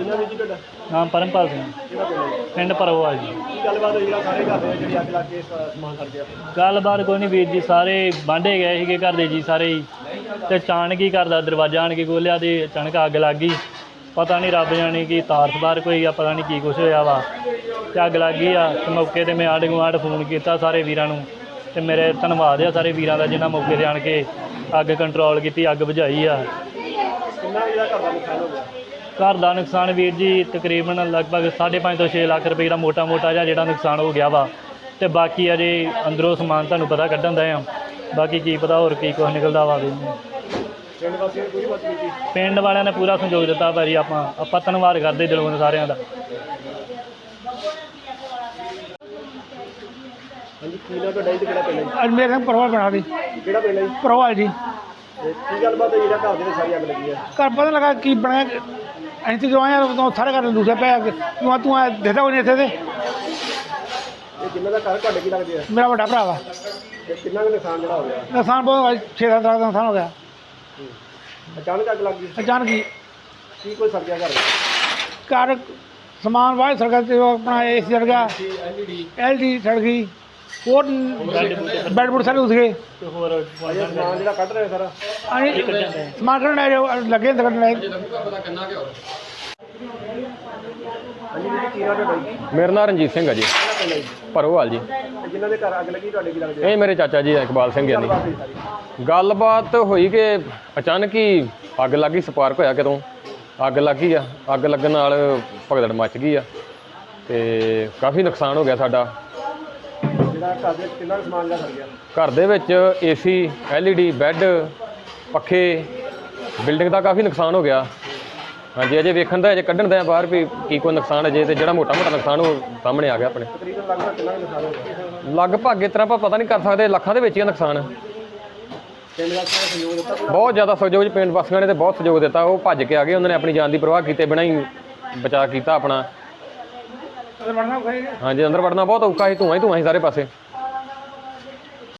ਇਹਨਾਂ ਵਿੱਚ ਤੁਹਾਡਾ? ਨਾਮ ਪਰਮਪਾਲ ਸਿੰਘ। ਕਿਹੜਾ ਪਿੰਡ ਹੈ? ਪਿੰਡ ਪਰਵਾਲ ਜੀ। ਕੀ ਗੱਲਬਾਤ ਹੋਈ? ਜਿਹੜਾ ਸਾਰੇ ਘਰ ਦੇ ਜਿਹੜੀ ਅੱਗ ਲੱਗ ਕੇ ਸ- ਸਮਾਨ ਸੜ ਗਿਆ। ਗੱਲਬਾਤ ਕੋਈ ਨਹੀਂ ਵੀਰ ਜੀ ਸਾਰੇ ਬਾਂਢੇ ਗਏ ਸੀਗੇ ਘਰ ਦੇ ਜੀ ਸਾਰੇ ਹੀ। ਤੇ ਅਚਾਨਕ ਹੀ ਘਰ ਦਾ ਦਰਵਾਜ਼ਾ ਆਣ ਕੇ ਖੋਲ੍ਹਿਆ ਤੇ ਅਚਾਨਕ ਅੱਗ ਲੱਗ ਗਈ। ਪਤਾ ਨਹੀਂ ਰੱਬ ਜਾਣੇ ਕੀ ਤਾਰ ਸਵਾਰ ਕੋਈ ਆ ਪਤਾ ਨਹੀਂ ਕੀ ਕੁਛ ਹੋਇਆ ਵਾ। ਤੇ ਅੱਗ ਲੱਗ ਗਈ ਆ ਤੇ ਮੌਕੇ ਤੇ ਮੈਂ ਆਂਢ ਗੁਆਂਢ ਫੋਨ ਕੀਤਾ ਸਾਰੇ ਵੀਰਾਂ ਨੂੰ। ਤੇ ਮੇਰੇ ਧੰਨਵਾਦ ਆ ਸਾਰੇ ਵੀਰਾਂ ਦਾ ਜਿਨ੍ਹਾਂ ਮੌਕੇ ਤੇ ਆਣ ਕੇ ਅੱਗ ਕੰਟਰੋਲ ਕੀਤੀ ਅੱਗ ਬੁਝਾਈ ਆ। ਕਿੰਨਾ ਜਿਹੜਾ ਘਰ ਦਾ ਨੁਕਸਾਨ ਹੋ ਗਿਆ? ਘਰ ਦਾ ਨੁਕਸਾਨ ਵੀਰ ਜੀ ਤਕਰੀਬਨ ਲਗਭਗ 5.5 ਤੋਂ 6 ਲੱਖ ਰੁਪਏ ਦਾ ਮੋਟਾ-ਮੋਟਾ ਜਿਹਾ ਜਿਹੜਾ ਨੁਕਸਾਨ ਹੋ ਗਿਆ ਵਾ। ਤੇ ਬਾਕੀ ਅਜੇ ਅੰਦਰੋਂ ਸਮਾਨ ਤੁਹਾਨੂੰ ਪਤਾ ਕੱਢਣ ਦਾ ਆ। ਬਾਕੀ ਕੀ ਪਤਾ ਹੋਰ ਕੀ ਕੁਛ ਨਿਕਲਦਾ ਵਾ ਵੀ। ਪਿੰਡ ਵਾਸੀਆਂ ਨੇ ਪੂਰੀ ਮਦਦ ਕੀਤੀ? ਪਿੰਡ ਵਾਲਿਆਂ ਨੇ ਪੂਰਾ ਸਹਿਯੋਗ ਦਿੱਤਾ ਭਾਜੀ ਆਪਾਂ। ਆਪਾਂ ਧੰਨਵਾਦ ਕਰਦੇ ਦਿਲੋਂ ਸਾਰਿਆਂ ਦਾ। ਹਾਂਜੀ ਕੀ ਨਾ ਤੁਹਾਡਾ ਇਹ ਤੇ ਕਿਹੜਾ ਪਿੰਡ ਹੈ ਅੱਜ ਮੇਰੇ ਨਾਲ ਪਰਵਾਹ ਬਣਾ ਦੀ ਜੀ? ਕਿਹੜਾ ਪਿੰਡ ਹੈ ਜੀ? ਪਰਵਾਹ ਜੀ। ਤੇ ਕੀ ਗੱਲਬਾਤ ਹੈ ਜਿਹੜਾ ਘਰ ਦੇ ਵਿੱਚ ਸਾਰੀ ਅੱਗ ਲੱਗੀ ਹੈ? ਘਰ ਪਤਾ ਲੱਗਾ ਕੀ ਬਣਿਆ। ਅਸੀਂ ਤੇ ਜੋ ਆਏ ਉਦੋਂ ਸਾਰੇ ਘਰ ਲੂਟਿਆ ਪਿਆ ਤੂੰ ਆ ਤੂੰ ਆ ਦੇਖਦਾ ਕੋਈ ਨਹੀਂ ਇੱਥੇ ਤੇ। ਇਹ ਕਿੰਨਾ ਦਾ ਘਰ ਤੁਹਾਡੇ ਕੀ ਲੱਗਦੇ ਆ? ਮੇਰਾ ਵੱਡਾ ਭਰਾ ਵਾ। ਤੇ ਕਿੰਨਾ ਕੁ ਨੁਕਸਾਨ ਜਿਹੜਾ ਹੋ ਗਿਆ? ਨੁਕਸਾਨ ਬਹੁਤ 6-7 ਲੱਖ ਦਾ ਨੁਕਸਾਨ ਹੋ ਗਿਆ। ਅਚਾਨਕ ਅੱਗ ਲੱਗ ਗਈ ਅਚਾਨਕ ਹੀ ਕੀ ਕੋਈ ਸੜ ਗਿਆ ਘਰ ਘਰ ਸਮਾਨ ਵਾਹ ਸੜਕ ਤੇ ਉਹ ਆਪਣਾ ਏਸੀ ਸੜ ਗਿਆ। ਐਲਡੀ ਸੜ ਗਈ। ਹੋਰ ਬੈੱਡ ਸਾਰੇ ਉਸ ਗਏ ਤੇ ਹੋਰ ਸਮਾਨ ਜਿਹੜਾ ਕੱਢ ਰਹੇ ਸਾਰਾ ਅਸੀਂ ਸਮਾਨ ਕੱਢਣ ਆਏ ਲੱਗੇ ਕੱਢਣ ਆਏ ਮੇਰਾ ਨਾਮ ਰਣਜੀਤ ਸਿੰਘ ਹੈ ਜੀ। ਭਰੋਵਾਲ ਜੀ। ਜਿਨ੍ਹਾਂ ਦੇ ਘਰ ਅੱਗ ਲੱਗੀ ਤੁਹਾਡੇ ਕੀ ਲੱਗਦੇ ਇਹ ਮੇਰੇ ਚਾਚਾ ਜੀ ਆ, ਇਕਬਾਲ ਸਿੰਘ ਗਿਆਨੀ ਗੱਲਬਾਤ ਹੋਈ ਗੱਲਬਾਤ ਹੋਈ ਕਿ ਅਚਾਨਕ ਹੀ ਅੱਗ ਲੱਗੀ ਸਪਾਰਕ ਹੋਇਆ ਕਿਤੋਂ। ਅੱਗ ਲੱਗੀ ਆ। ਅੱਗ ਲੱਗਣ ਨਾਲ ਭਗਦੜ ਮੱਚ ਗਈ ਆ। ਤੇ ਕਾਫੀ ਨੁਕਸਾਨ ਹੋ ਗਿਆ ਸਾਡਾ। ਘਰ ਦੇ ਵਿੱਚ ਕਿੰਨਾ ਕੁ ਸਮਾਨ ਜਿਹੜਾ ਸੜ ਗਿਆ ਘਰ ਦੇ ਵਿੱਚ ਏਸੀ ਐਲਈਡੀ ਬੈੱਡ ਪੱਖੇ ਬਿਲਡਿੰਗ ਦਾ ਕਾਫੀ ਨੁਕਸਾਨ ਹੋ ਗਿਆ। ਹਾਂਜੀ ਅਜੇ ਵੇਖਣ ਦਾ ਅਜੇ ਕੱਢਣ ਦਾ ਬਾਹਰ ਵੀ ਕੀ ਕੋਈ ਨੁਕਸਾਨ ਅਜੇ ਤੇ ਜਿਹੜਾ ਮੋਟਾ ਮੋਟਾ ਨੁਕਸਾਨ ਉਹ ਸਾਹਮਣੇ ਆ ਗਿਆ ਆਪਣੇ। ਤਕਰੀਬਨ ਲੱਗਦਾ ਕਿੰਨਾ ਕੁ ਨੁਕਸਾਨ ਹੋ ਗਿਆ? ਲਗਭਗ ਇਸ ਤਰ੍ਹਾਂ ਆਪਾਂ ਪਤਾ ਨਹੀਂ ਕਰ ਸਕਦੇ ਲੱਖਾਂ ਦੇ ਵਿੱਚ ਹੀ ਆ ਨੁਕਸਾਨ। ਪਿੰਡ ਵਾਸੀਆਂ ਨੇ ਸਹਿਯੋਗ ਦਿੱਤਾ ਪੂਰਾ? ਬਹੁਤ ਜ਼ਿਆਦਾ ਸਹਿਯੋਗ ਜੀ ਪਿੰਡ ਵਾਸੀਆਂ ਨੇ ਤੇ ਬਹੁਤ ਸਹਿਯੋਗ ਦਿੱਤਾ। ਉਹ ਭੱਜ ਕੇ ਆ ਗਏ ਉਹਨਾਂ ਨੇ ਆਪਣੀ ਜਾਨ ਦੀ ਪਰਵਾਹ ਕੀਤੇ ਬਿਨਾਂ ਹੀ ਬਚਾਅ ਕੀਤਾ ਆਪਣਾ। ਬਣਨਾ ਕੋਈ ਹਾਂਜੀ ਅੰਦਰ ਵੜਨਾ ਬਹੁਤ ਔਖਾ ਸੀ ਧੂਆਂ ਹੀ ਧੂਆਂ ਸੀ ਸਾਰੇ ਪਾਸੇ।